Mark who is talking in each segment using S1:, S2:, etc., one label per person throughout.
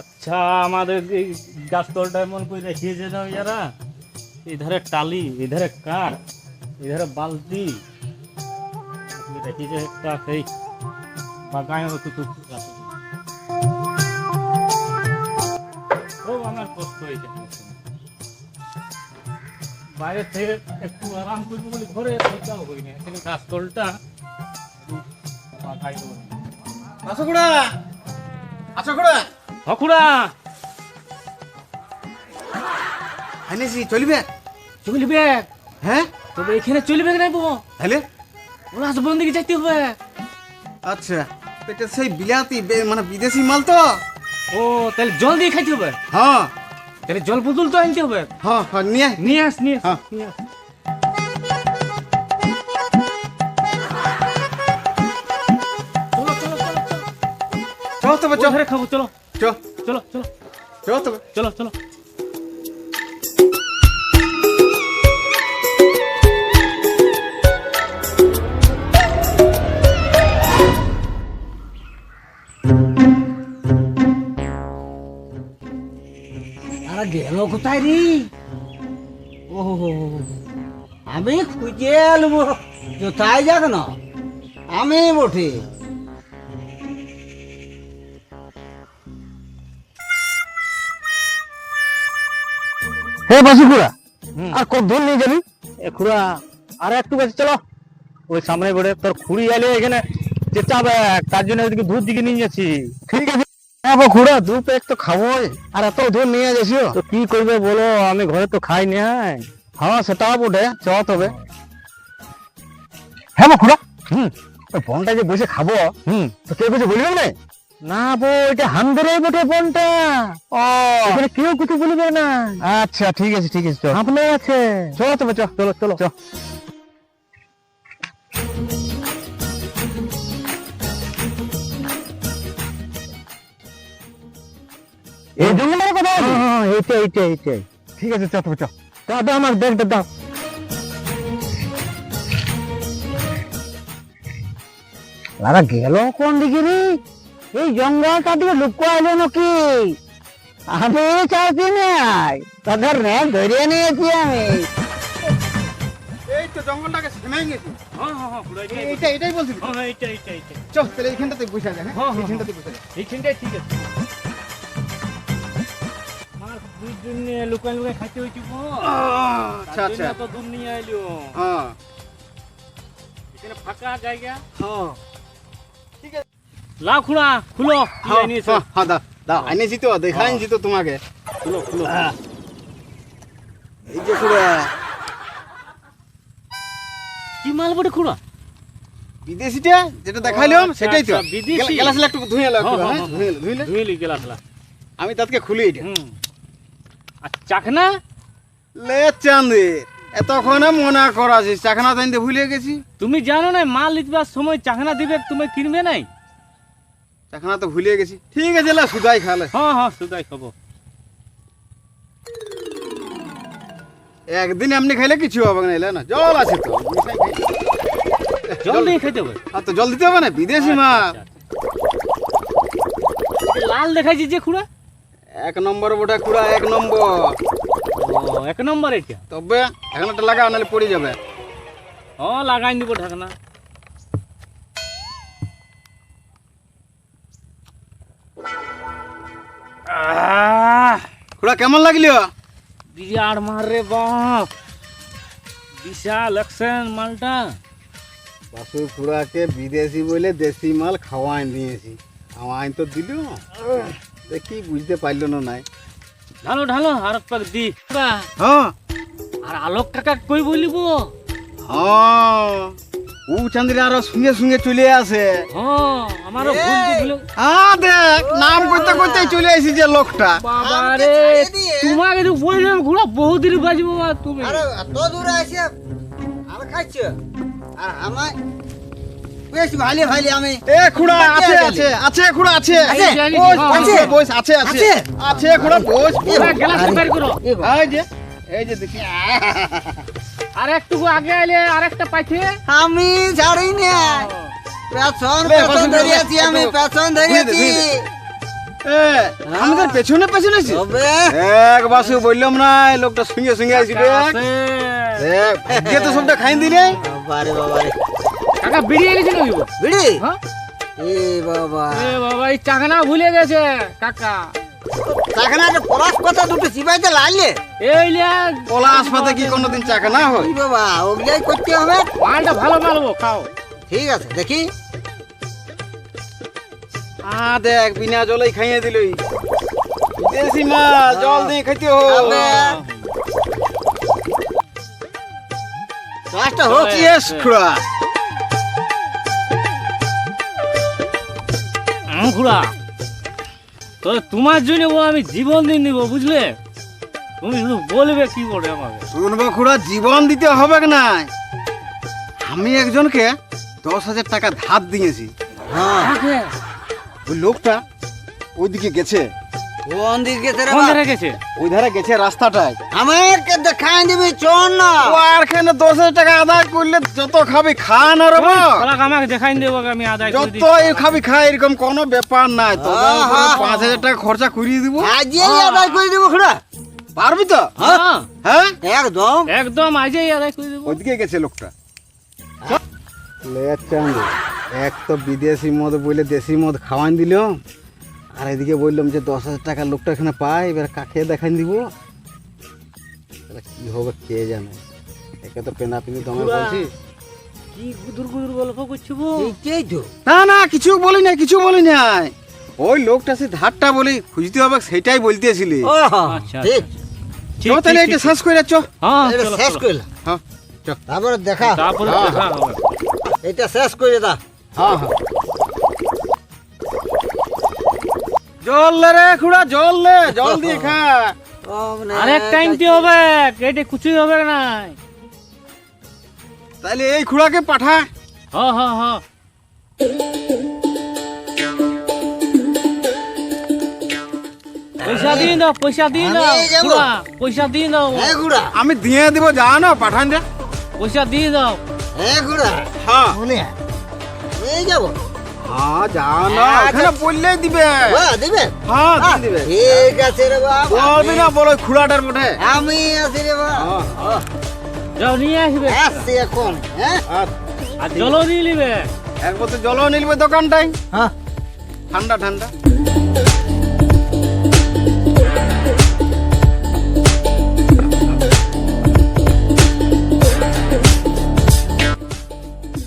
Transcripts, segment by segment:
S1: আচ্ছা আমাদের এই গাছতলটা এমন করে রেখেছে না যারা? এধারে টালি, এধারে কাঠ, এধারে বালতি। রেখেছে একটা সেই বাগায় কিছু ও আমার কষ্ট হয়েছে। বাইরে থেকে একটু আরাম করব বলে ঘরে সেটাও হই এখানে গাছতলটা বাগায়
S2: খুড়া খুড়া চলবে?
S1: চলবে।
S2: হ্যাঁ?
S1: তবে এখানে চলবে না বো
S2: তাহলে?
S1: ওরা বন্দিকে যাইতে হবে?
S2: আচ্ছা এটা সেই বিলাতি মানে বিদেশি মাল তো।
S1: ও তাহলে জল দিয়ে খাইতে হবে?
S2: হ্যাঁ।
S1: তাহলে জল বোতল তো আনতে হবে?
S2: হ্যাঁ হ্যাঁ নিয়ে
S1: নিয়ে আস নিয়ে আস,
S2: হ্যাঁ।
S1: নিয়ে আস।
S2: তবে চল
S1: ধারে খাব চলো।
S2: চল
S1: চলো চলো।
S2: চল তবে
S1: চলো চলো।
S3: আরে গেল কোথায় রে? ও আমি খুঁজে এলব কোথায় যাক না? আমি বটে।
S4: হে। আর কত দূর নিয়ে যাবি?
S1: এ খুড়া আর একটু কাছে চলো। ওই সামনে বেড়ে তোর খুঁড়ি আলে এখানে চেঁচাবে তার জন্য ওইদিকে দূর দিকে নিয়ে যাচ্ছি।
S4: ঠিক আছে। হ্যাঁ খুড়া দু পেক তো খাবোই। আর এত দূর নিয়ে যাচ্ছিও
S1: তো কি করবে বলো আমি ঘরে তো খাই নাই
S4: হ্যাঁ। সেটাও বটে চ তবে। হ্যাঁ খুড়া। হুম। বনটা যে বসে খাব
S1: হুম।
S4: তো কে কিছু বলবে না?
S1: না বো এটা হামদেরে বটে বনটা
S4: ও।
S1: এখানে কেউ কিছু বলবে না।
S4: আচ্ছা ঠিক আছে ঠিক আছে চল।
S1: আছে
S4: চলো তবে
S1: চলো চলো
S4: চ এই জঙ্গলের কথা বলছিস?
S1: হ্যাঁ এইটা
S4: ঠিক আছে চ তবে চ
S1: দাও দাও আমার ব্যাগটা দাও।
S3: আরে গেল কোন দিকে রে? এই জঙ্গলটা দিকে লুকো এলো নাকি? আমি চাইছি নাই তাদের র্যাব ধরিয়ে নিয়েছি আমি।
S2: এই তো জঙ্গলটাকে থেমে গেছি।
S1: হ্যাঁ হ্যাঁ হ্যাঁ খুড়া, এইটাই
S2: এইটা এটাই বলছি।
S1: হ্যাঁ হ্যাঁ এইটা এইটা এইটা
S2: চল তাহলে এইখানটাতে বসে যায়
S1: হ্যাঁ,
S2: হ্যাঁ
S1: হ্যাঁ,
S2: এইখানটাতে বসে যায়
S1: এইখানটাই ঠিক আছে। আমার দুই দিন লুকাই লুকাই খাইতে হয়েছি
S2: আচ্ছা আচ্ছা।
S1: তো দূর নিয়ে আইলো।
S2: হ্যাঁ।
S1: এখানে ফাঁকা জায়গা।
S2: হ্যাঁ।
S1: লাও খুড়া খুলো।
S2: হ্যাঁ
S1: আনিয়েছো
S2: হ্যাঁ, হ্যাঁ দাও আনিয়েছি তো দেখাইছি তো তোমাকে।
S1: খুলো খুলো।
S2: এই যে খুড়া
S1: কি মাল বটে খুড়া
S2: বিদেশিটা যেটা দেখাইলাম
S1: আচ্ছা,
S2: সেটাই তো।
S1: আচ্ছা, বিদেশি।
S2: একটু ধুয়ে
S1: হ্যাঁ,
S2: হ্যাঁ
S1: হ্যাঁ,
S2: এলো, ধুইলে আমি তাতকে খুলি এটা।
S1: আর চাকনা
S2: লে চাঁদে এতক্ষণ মনে করাছিস চাকনা জানতে ভুলে গেছি।
S1: তুমি জানো না মাল লিখবার সময় চাকনা দিবে তুমি কিনবে নাই?
S2: চাকনা তো ভুলে গেছি। ঠিক আছে লা সুদাই খালে
S1: হ্যাঁ হ্যাঁ সুদাই খাব।
S2: একদিন এমনি খাইলে কিছু হবে না এলে না জল আছে তো
S1: জল দিয়ে খেতে হবে?
S2: আর তো জল দিতে হবে না বিদেশি মাল
S1: আচ্ছা, আচ্ছা। লাল দেখাইছি যে খুড়া?
S2: এক নম্বর বোটা খুড়া এক নম্বর।
S1: ও এক নম্বর এটা?
S2: তবে এখন একটা লাগা নাহলে পড়ে যাবে।
S1: ও লাগাই দিব ঢাকনা।
S2: কুড়া কেমন লাগল?
S1: বিরাট মার রে বাপ। বিশাল অ্যাকশন মালটা।
S2: বাসু খুড়াকে বিদেশি বলে দেশি মাল খাওয়াই দিয়েছি আমায় তো দিল। দেখি বুঝতে পারল না নাই।
S1: ঢালো ঢালো আর এক পাক দি।
S2: হ্যাঁ।
S1: আর আলোক কাকা কই বলিব?
S2: হ্যাঁ। ও চান্দ্রে আরও সঙ্গে সঙ্গে চলে আসে।
S1: হ্যাঁ আমারও ভুল তো
S2: হ্যাঁ দেখ নাম করতে করতে চলে আসি যে লোকটা।
S1: বাবা রে তোমাকে তো বললাম ঘোড়া বহুত দিন বাজবো তুমি।
S3: আরে এত দূরে আসে আমি খাইছি? আর আমার বেশ ভালো ভালো আমি
S2: এ খুড়া আছে আছে আছে খুড়া আছে।
S3: আছে?
S2: বস,
S3: আছে?
S2: আছে। আছে?
S3: আছে?
S2: খুড়া বস বস।
S1: পুরা গ্লাস বের করো।
S2: এই যে এই যে দেখি।
S1: আর একটু আগে আইলে আর একটা পাইছে।
S3: আমি ছাড়ি না। পেছন পেছন
S2: পেছন
S3: ধরে
S2: ধরে
S3: আছি আমি পেছন ধরে
S2: ঘুরিয়ে দে,
S3: আছি।
S2: ঘুরিয়ে এ, আমাদের পেছনে পেছনে আছি? এক বাসু বললাম না লোকটা সঙ্গে সঙ্গে আইছি ভাগ্যে তো সবটা খাই দিলে।
S3: বাবারে বাবারে।
S1: কাকা গেছিল কি
S3: বিড়ি?
S1: হ্যাঁ?
S3: এ বাবা।
S1: এ বাবা এই চাকনা ভুলে গেছে কাকা।
S3: তাখানে একটা পলাশ কথা দুটো চিবাইতে লাগলে।
S1: এই লিয়া
S2: পলাশ পাতে কি কোনোদিন চাকা হয়?
S3: বাবা ওগুলাই করতে হবে?
S1: মালটা ভালো মালবো খাও।
S3: ঠিক আছে দেখি।
S2: আ দেখ বিনা জলেই খাইয়ে দিলই দেশি মাছ জল দিয়ে খাইতে হো
S3: কাজটা হোক।
S2: ইয়েস খুড়া।
S1: খুড়া। তো তোমার জন্য ও আমি জীবন দিয়ে নিব বুঝলে? তুমি শুধু বলবে কি করে আমাকে।
S2: শুনব খুড়া জীবন দিতে হবে না আমি একজনকে দশ হাজার টাকা ধার দিয়েছি।
S3: হ্যাঁ।
S2: ওই লোকটা ওইদিকে গেছে।
S3: কোন দিক গেছে
S1: কোন ধারে গেছে?
S2: ওই ধারে গেছে রাস্তাটায়।
S3: আমাকে দেখাই দিবি চল না।
S2: ও আর কেন দশ হাজার টাকা আদায় করলে যত খাবি খা না রে।
S1: আমাকে দেখাই দেবো আমি আদায় করে
S2: যত খাবি খা এরকম কোনো ব্যাপার নাই। তবে
S3: হ্যাঁ, হ্যাঁ,
S2: পাঁচ হাজার টাকা খরচা করিয়ে দিব।
S3: আজই আদায় করে দেবো খুড়া।
S2: পারবি তো?
S1: হ্যাঁ।
S2: হ্যাঁ।
S3: একদম।
S1: একদম আজই আদায় করে দেবো।
S2: ওইদিকে গেছে লোকটা। চান্দু এক তো বিদেশি মদ বলে দেশি মদ খাওয়ান দিল। আর এদিকে বললাম যে দশ হাজার টাকা লোকটা এখানে পাই এবার কাকে দেখান দিব? এবার কি হবে কে জানে? একে তো পেনা পিনি দমে বলছি।
S1: কি গুদুর গুদুর গল্প করছ
S3: এইটাই তো।
S2: না না কিছু বলি নাই কিছু বলি নাই। ওই লোকটা সে ধারটা বলি খুঁজতে হবে সেটাই বলতেছিলি।
S3: ও
S1: আচ্ছা,
S3: ঠিক
S1: ঠিক,
S2: তাহলে এটা শেষ করে যাচ্ছ
S1: হ্যাঁ
S3: শেষ। করলাম
S2: হ্যাঁ
S3: তারপরে দেখা।
S1: তারপরে
S2: হ্যাঁ,
S1: দেখা
S3: এটা শেষ করে দা।
S2: হ্যাঁ হ্যাঁ। জল লে রে খুড়া জল লে জল দিয়ে খা।
S1: আরেক টাইম কি হবে কেটে কিছুই হবে না।
S2: তাহলে এই খুড়াকে পাঠা।
S1: হ্যাঁ হ্যাঁ হ্যাঁ পয়সা দিন দাও পয়সা দিন দাও
S3: আমি
S1: খুড়া, পয়সা দিন দাও
S3: হ্যাঁ গুড়া
S2: আমি দিয়ে দিব যা না পাঠান যা।
S1: পয়সা দিয়ে দাও
S3: হ্যাঁ গুড়া
S2: হ্যাঁ
S3: শুনে এই যাব।
S2: হ্যাঁ যা না
S3: আচ্ছা।
S2: ওখানে বললেই দিবে।
S3: বাহ দিবে?
S2: হ্যাঁ দিবে।
S3: ঠিক আছে রে বাবা
S2: বলবি না বলো খুড়াটার বটে
S3: আমি আছি রে বাবা।
S2: হ্যাঁ,
S1: যাও নিয়ে আসবে।
S3: আসছি এখন হ্যাঁ?
S2: আর
S1: আর জলও নিয়ে নিবে।
S2: এক বোতল জলও নিলবে দোকানটাই
S3: হ্যাঁ।
S2: ঠান্ডা ঠান্ডা।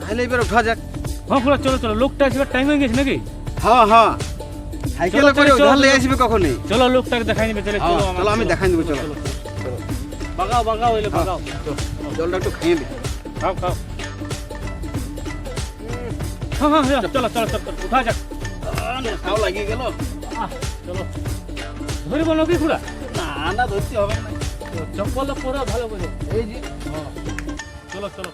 S2: তাহলে এবার উঠা যাক।
S1: হ্যাঁ খুড়া চলো চলো লোকটা আসবে টাইম হয়ে গেছে নাকি?
S2: হ্যাঁ হ্যাঁ। সাইকেলে করে উধার আসবে কখনই।
S1: চলো লোকটাকে দেখাই নিবে
S2: হ্যাঁ,
S1: চলো
S2: চলো, আমি দেখাই দেবো, চলো।
S1: বাগাও বাগাও হইলে
S2: হ্যাঁ।
S1: বাগাও।
S2: জলটা একটু খেয়ে দি
S1: খাও খাও। হ্যাঁ হ্যাঁ হ্যাঁ, চলো চলো চলো চলো, উঠা যাক।
S2: খাও লাগিয়ে গেল।
S1: চলো। খুড়া?
S2: না না ধরতে হবে না।
S1: চপ্পল পরে ভালো করে।
S2: এই যে।
S1: চল, চল।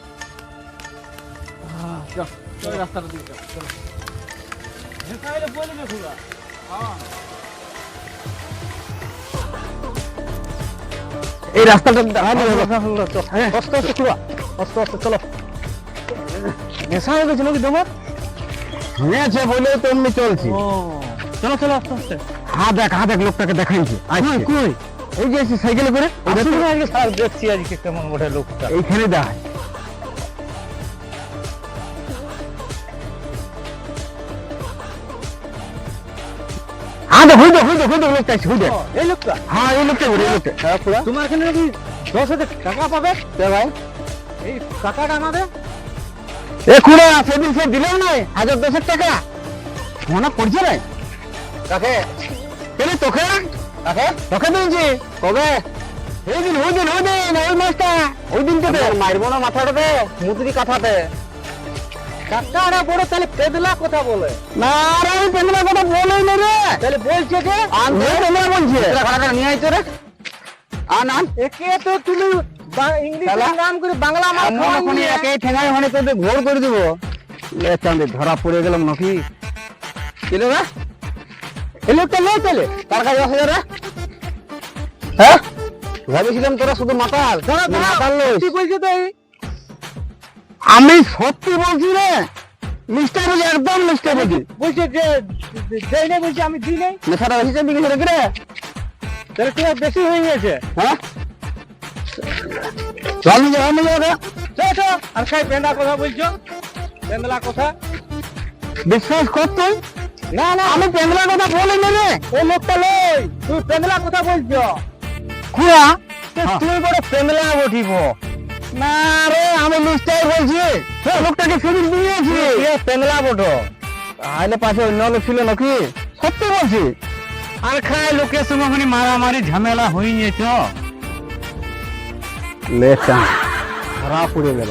S2: রাস্তাটা চল,
S4: এই রাস্তাটা আস্তে আস্তে খুড়া আস্তে আস্তে চলো। নেশা হয়ে নাকি তোমার? হয়েছে বলে তো এমনি চলছি।
S1: চলো চলো আস্তে আস্তে।
S4: হ্যাঁ দেখ হ্যাঁ দেখ লোকটাকে দেখাইছে আচ্ছা কই? এই যে সাইকেলে করে
S1: দেখছি আজকে কেমন ওঠে লোকটা।
S4: এইখানে দেখায় হ্যাঁ লোকটা আছে
S1: এই লোকটা?
S4: হ্যাঁ এই লোকটা ঘুরে এই লোকটা। হ্যাঁ খুড়া
S1: তোমার এখানে নাকি দশ হাজার টাকা পাবে?
S4: ভাই?
S1: এই টাকাটা আমাদের?
S4: এ খুড়া সেদিন সে দিলেও নাই হাজার দশেক টাকা। মনে পড়ছে নাই কাকে? কেন তোকে? কাকে? তোকে দিয়েছি কবে? ওই দিন ওই দিন ওই দিন ওই মাসটা। ওই দিন তো মারবো না মাথাটাতে মুতুরি কাঠাতে
S1: টাকাটা বড় তাহলে পেদলা কথা বলে।
S4: না আমি পেন্দলা কথা বলেই না রে।
S1: তাহলে বলছে কে
S4: আমি পেন্দলা বলছি। খাটা নিয়ে আইতো রে আন আন
S1: একে তো তুমি ইংলিশ নাম করে বাংলা মাল
S4: একে ঠেঙায় ওখানে তোদের ঘোর করে দিব। লে চাঁদে ধরা পড়ে গেলাম নাকি। কিলো রে এই লোকটা নেই তাহলে? তার কাছে দশ হাজার? হ্যাঁ? ভেবেছিলাম তোরা শুধু মাতাল। মাতাল লইস।
S1: কি বলছে তো?
S4: আমি সত্যি বলছি রে লিস্টে বুঝি একদম লিস্টে বুঝি
S1: বলছে যে দেই নাই বলছে আমি দিই নাই।
S4: নেশাটা হিসেবে দিকে রেখে রে।
S1: তাহলে তোমার বেশি হয়ে গেছে।
S4: হ্যাঁ? চল নিজে চল নিজে
S1: চল। আর খাই পেন্দা কথা বলছো? পেন্দলা কথা?
S4: বিশ্বাস কর তুই।
S1: না না।
S4: আমি পেন্দ্রার কথা বলিনি রে।
S1: ও লোকটা লই তুই পেন্দলা কথা বলছো।
S4: খুড়া
S1: তুই বড় পেন্দলা বঠিব
S4: না রে আমি বলছি। লোকটাকে দিয়েছি।
S1: বটো?
S4: আইলে পাশে অন্য লোক ছিল নাকি? সত্যি বলছি।
S5: আর খায় লোকের ওখানে মারামারি ঝামেলা হয়ে গেছ
S4: লেখা। পড়ে গেল।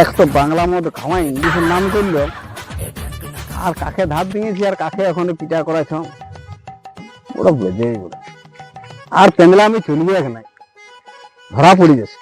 S4: এক তো বাংলা মধ্যে খাওয়াই ইংলিশের নাম করল। আর কাকে ধার দিয়েছি আর কাকে এখন পিটা করাছ ওরা বেজে ওরা আর পেঙ্গলা আমি চলবে এক নাই। ধরা পড়ে গেছে।